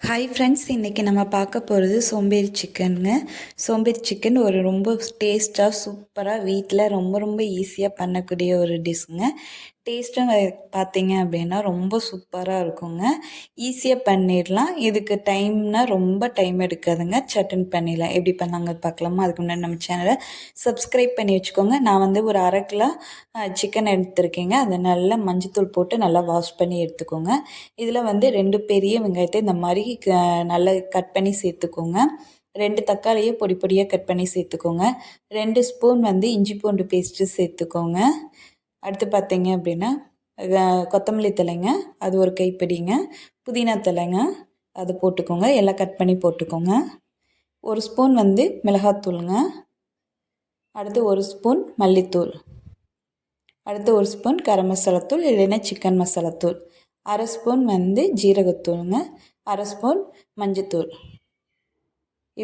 Hi friends இன்றைக்கி நம்ம பார்க்க போகிறது சோம்பேறி சிக்கனுங்க. சோம்பேறி சிக்கன் ஒரு ரொம்ப டேஸ்ட்டாக சூப்பராக வீட்டில் ரொம்ப ரொம்ப ஈஸியாக பண்ணக்கூடிய ஒரு டிஷ்ஷுங்க டேஸ்ட்டும் பார்த்தீங்க அப்படின்னா ரொம்ப சூப்பராக இருக்குங்க. ஈஸியாக பண்ணிடலாம். இதுக்கு டைம்னா ரொம்ப டைம் எடுக்காதுங்க. சட்டன் பண்ணிடலாம். எப்படி பண்ணாங்க பார்க்கலாமா அதுக்கு முன்னாடி நம்ம சேனலை சப்ஸ்கிரைப் பண்ணி வச்சுக்கோங்க. நான் வந்து ஒரு அரை கிலோ சிக்கன் எடுத்துருக்கேங்க. அதை நல்லா மஞ்சத்தூள் போட்டு நல்லா வாஷ் பண்ணி எடுத்துக்கோங்க. இதில் வந்து ரெண்டு பெரிய வெங்காயத்தை இந்த மாதிரி நல்லா கட் பண்ணி சேர்த்துக்கோங்க. ரெண்டு தக்காளியை பொடி பொடியாக கட் பண்ணி சேர்த்துக்கோங்க. ரெண்டு ஸ்பூன் வந்து இஞ்சி பூண்டு பேஸ்ட்டு சேர்த்துக்கோங்க. அடுத்து பார்த்தீங்க அப்படின்னா கொத்தமல்லி தலைங்க அது ஒரு கைப்பிடிங்க. புதினா தலைங்க அது போட்டுக்கோங்க. எல்லாம் கட் பண்ணி போட்டுக்கோங்க. ஒரு ஸ்பூன் வந்து மிளகாத்தூளுங்க. அடுத்து ஒரு ஸ்பூன் மல்லித்தூள். அடுத்து ஒரு ஸ்பூன் கரம் மசாலாத்தூள் இல்லைன்னா சிக்கன் மசாலாத்தூள் அரை ஸ்பூன் வந்து ஜீரகத்தூளுங்க. அரை ஸ்பூன் மஞ்சத்தூள்.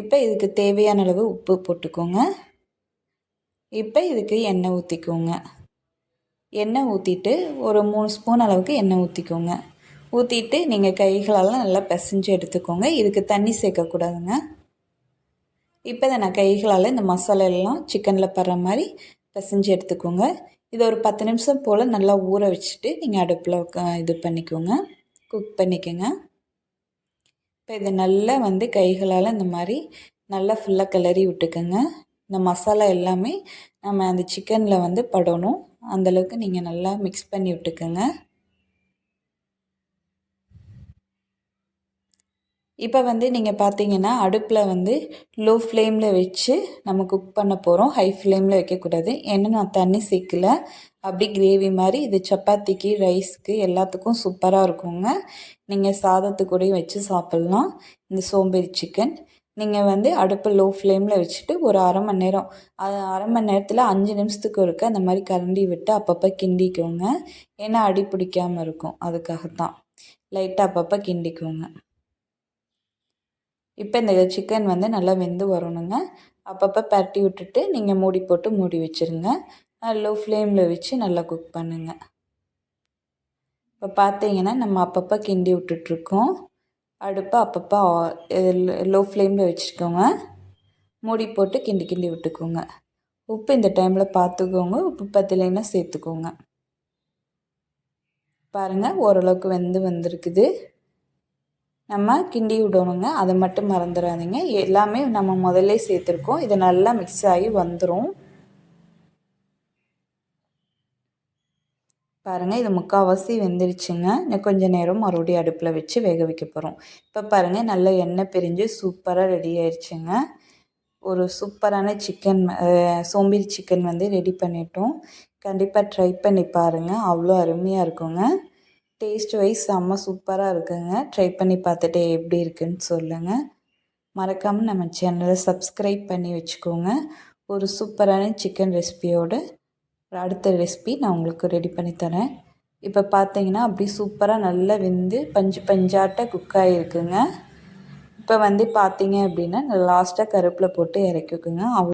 இப்போ இதுக்கு தேவையான அளவு உப்பு போட்டுக்கோங்க. இப்போ இதுக்கு எண்ணெய் ஊற்றிக்கோங்க எண்ணெய் ஊற்றிட்டு ஒரு மூணு ஸ்பூன் அளவுக்கு எண்ணெய் ஊற்றிக்கோங்க ஊற்றிட்டு நீங்கள் கைகளெல்லாம் நல்லா பிசைஞ்சு எடுத்துக்கோங்க. இதுக்கு தண்ணி சேர்க்கக்கூடாதுங்க இப்போ இதை நான் கைகளால் இந்த மசாலா எல்லாம் சிக்கனில் படுற மாதிரி பிசைஞ்சு எடுத்துக்கோங்க. இதை ஒரு பத்து நிமிஷம் போல் நல்லா ஊற வச்சுட்டு நீங்கள் அடுப்பில் இது பண்ணிக்கோங்க. குக் பண்ணிக்கோங்க. இப்போ இதை நல்லா வந்து கைகளால் இந்த மாதிரி நல்லா ஃபுல்லாக கிளறி விட்டுக்கோங்க. இந்த மசாலா எல்லாமே நம்ம அந்த சிக்கனில் வந்து படணும். அந்தளவுக்கு நீங்கள் நல்லா மிக்ஸ் பண்ணி விட்டுக்கோங்க. இப்போ வந்து நீங்கள் பார்த்தீங்கன்னா அடுப்பில் வந்து லோ ஃப்ளேமில் வச்சு நம்ம குக் பண்ண போகிறோம் ஹை ஃப்ளேமில் வைக்கக்கூடாது ஏன்னா நான் தண்ணி சேர்க்கல. அப்படி கிரேவி மாதிரி இது சப்பாத்திக்கு ரைஸ்க்கு எல்லாத்துக்கும் சூப்பராக இருக்குங்க. நீங்கள் சாதத்துக்கூடையும் வச்சு சாப்பிட்லாம். இந்த சோம்பேறி சிக்கன் நீங்கள் வந்து அடுப்பு லோ ஃப்ளேமில் வச்சுட்டு ஒரு அரை மணி நேரம் அது அரை மணி நேரத்தில் அஞ்சு நிமிஷத்துக்கு ஒருக்க அந்த மாதிரி கரண்டி விட்டு அப்பப்போ கிண்டிக்கோங்க. ஏன்னா அடி பிடிக்காமல் இருக்கும். அதுக்காகத்தான். லைட்டாக அப்பப்போ கிண்டிக்கோங்க. இப்போ இந்த சிக்கன் வந்து நல்லா வெந்து வரணுங்க. அப்பப்போ பரட்டி விட்டுட்டு நீங்கள் மூடி போட்டு மூடி வச்சுருங்க. லோ ஃப்ளேமில் வச்சு நல்லா குக் பண்ணுங்கள் இப்போ பார்த்தீங்கன்னா நம்ம அப்பப்போ கிண்டி விட்டுட்ருக்கோம் அடுப்பை அப்பப்போ லோ ஃப்ளேமில் வச்சுக்கோங்க. மூடி போட்டு கிண்டி கிண்டி விட்டுக்கோங்க. உப்பு இந்த டைமில் பார்த்துக்கோங்க. உப்பு பத்தலைன்னா சேர்த்துக்கோங்க. பாருங்கள் ஓரளவுக்கு வெந்து வந்திருக்குது. நம்ம கிண்டி விடணுங்க. அதை மட்டும் மறந்துடாதீங்க. எல்லாமே நம்ம முதல்ல சேர்த்துருக்கோம். இது நல்லா மிக்ஸ் ஆகி வந்துடும் பாருங்கள் இது முக்கால்வாசி வெந்துருச்சுங்க. இன்னும் கொஞ்சம் நேரம் மறுபடியும் அடுப்பில் வச்சு வேக வைக்க போகிறோம் இப்போ பாருங்கள் நல்ல எண்ணெய் பிரிஞ்சு சூப்பராக ரெடி ஆயிடுச்சுங்க ஒரு சூப்பரான சிக்கன் சோம்பேறி சிக்கன் வந்து ரெடி பண்ணிட்டோம். கண்டிப்பாக ட்ரை பண்ணி பாருங்கள் அவ்வளோ அருமையாக இருக்குங்க. டேஸ்ட் வைஸ் செம்ம சூப்பராக இருக்குங்க. ட்ரை பண்ணி பார்த்துட்டு எப்படி இருக்குன்னு சொல்லுங்கள் மறக்காமல் நம்ம சேனலை சப்ஸ்கிரைப் பண்ணி வச்சுக்கோங்க. ஒரு சூப்பரான சிக்கன் ரெசிபியோடு அடுத்த ரெசிபி நான் உங்களுக்கு ரெடி பண்ணி தரேன். இப்போ பார்த்தீங்கன்னா அப்படி சூப்பராக நல்லா வெந்து பஞ்சு பஞ்சாட்ட குக் ஆகிருக்குங்க இப்போ வந்து பார்த்தீங்க அப்படின்னா லாஸ்ட்டாக கருப்பில் போட்டு இறக்கிக்குங்க